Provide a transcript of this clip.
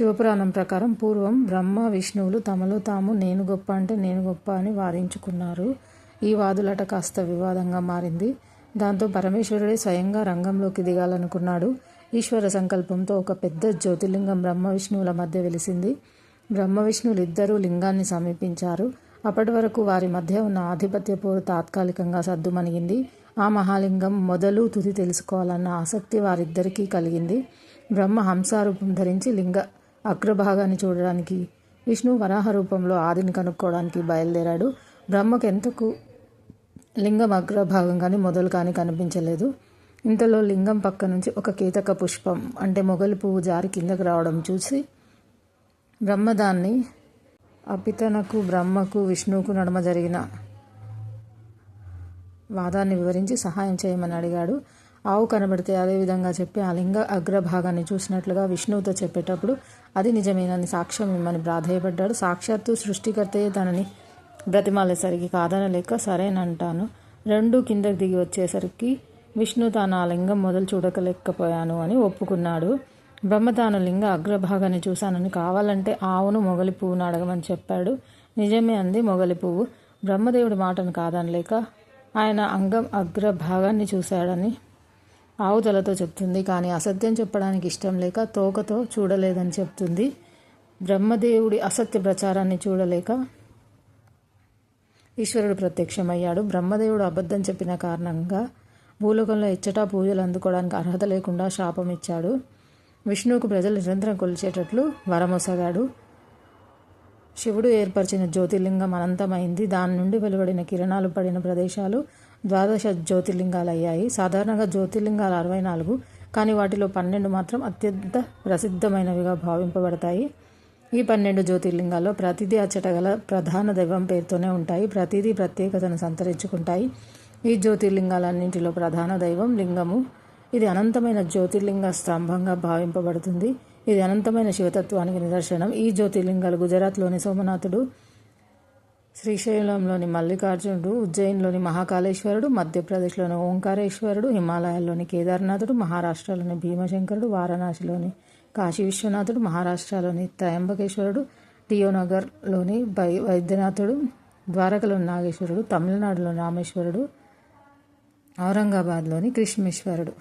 శివపురాణం ప్రకారం పూర్వం బ్రహ్మ విష్ణువులు తమలో తాము నేను గొప్ప అంటే నేను గొప్ప అని వాదించుకున్నారు. ఈ వాదులట కాస్త వివాదంగా మారింది. దాంతో పరమేశ్వరుడే స్వయంగా రంగంలోకి దిగాలనుకున్నాడు. ఈశ్వర సంకల్పంతో ఒక పెద్ద జ్యోతిర్లింగం బ్రహ్మ విష్ణువుల మధ్య వెలిసింది. బ్రహ్మ విష్ణువులు ఇద్దరూ లింగాన్ని సమీపించారు. అప్పటి వరకు వారి మధ్య ఉన్న ఆధిపత్య పోరు తాత్కాలికంగా సద్దుమణిగింది. ఆ మహాలింగం మొదలు తుది తెలుసుకోవాలన్న ఆసక్తి వారిద్దరికీ కలిగింది. బ్రహ్మ హంసారూపం ధరించి లింగ అగ్రభాగాన్ని చూడడానికి విష్ణు వరాహ రూపంలో ఆదిని కనుక్కోవడానికి బయలుదేరాడు. బ్రహ్మకు ఎంతకు లింగం అగ్రభాగం కానీ మొదలు కానీ కనిపించలేదు. ఇంతలో లింగం పక్క నుంచి ఒక కీతక పుష్పం అంటే మొగలి పువ్వు జారి కిందకు రావడం చూసి బ్రహ్మదాన్ని అపితనకు బ్రహ్మకు విష్ణువుకు నడుమ జరిగిన వాదాన్ని వివరించి సహాయం చేయమని అడిగాడు. ఆవు కనబడితే అదే విధంగా చెప్పి ఆ లింగ అగ్రభాగాన్ని చూసినట్లుగా విష్ణువుతో చెప్పేటప్పుడు అది నిజమేనని సాక్ష్యం ఇమ్మని ప్రాధేయపడ్డాడు. సాక్షాత్తు సృష్టికర్తయే తనని బ్రతిమాలేసరికి కాదనలేక సరేనంటాను. రెండు కిందకి దిగి వచ్చేసరికి విష్ణు తాను ఆ లింగం మొదలు చూడకలేకపోయాను అని ఒప్పుకున్నాడు. బ్రహ్మ తాను లింగ అగ్రభాగాన్ని చూశానని కావాలంటే ఆవును మొగలి పువ్వును అడగమని చెప్పాడు. నిజమే అంది మొగలి పువ్వు. బ్రహ్మదేవుడి మాటను కాదనలేక ఆయన అంగం అగ్రభాగాన్ని చూశాడని ఆవు తలతో చెప్తుంది కానీ అసత్యం చెప్పడానికి ఇష్టం లేక తోకతో చూడలేదని చెప్తుంది. బ్రహ్మదేవుడి అసత్య ప్రచారాన్ని చూడలేక ఈశ్వరుడు ప్రత్యక్షమయ్యాడు. బ్రహ్మదేవుడు అబద్ధం చెప్పిన కారణంగా భూలోకంలో ఇచ్చటా పూజలు అందుకోవడానికి అర్హత లేకుండా శాపం ఇచ్చాడు. విష్ణువుకు ప్రజలు నిరంతరం కొలిచేటట్లు వరమొసగాడు. శివుడు ఏర్పరిచిన జ్యోతిర్లింగం అనంతమైంది. దాని నుండి వెలువడిన కిరణాలు పడిన ప్రదేశాలు ద్వాదశ జ్యోతిర్లింగాలు అయ్యాయి సాధారణంగా జ్యోతిర్లింగాలు అరవై నాలుగు కానీ వాటిలో పన్నెండు మాత్రం అత్యంత ప్రసిద్ధమైనవిగా భావింపబడతాయి. ఈ పన్నెండు జ్యోతిర్లింగాల్లో ప్రతిదీ అచ్చట గల ప్రధాన దైవం పేరుతోనే ఉంటాయి. ప్రతిదీ ప్రత్యేకతను సంతరించుకుంటాయి. ఈ జ్యోతిర్లింగాలన్నింటిలో ప్రధాన దైవం లింగము. ఇది అనంతమైన జ్యోతిర్లింగ స్తంభంగా భావింపబడుతుంది. ఇది అనంతమైన శివతత్వానికి నిదర్శనం. ఈ జ్యోతిర్లింగాలు గుజరాత్లోని సోమనాథుడు శ్రీశైలంలోని మల్లికార్జునుడు ఉజ్జయిన్లోని మహాకాళేశ్వరుడు మధ్యప్రదేశ్లోని ఓంకారేశ్వరుడు హిమాలయాల్లోని కేదార్నాథుడు మహారాష్ట్రలోని భీమశంకరుడు వారణాసిలోని కాశీ విశ్వనాథుడు మహారాష్ట్రలోని త్రయంబకేశ్వరుడు టియోనగర్లోని వై వైద్యనాథుడు ద్వారకలోని నాగేశ్వరుడు తమిళనాడులోని రామేశ్వరుడు ఔరంగాబాద్లోని కృష్ణేశ్వరుడు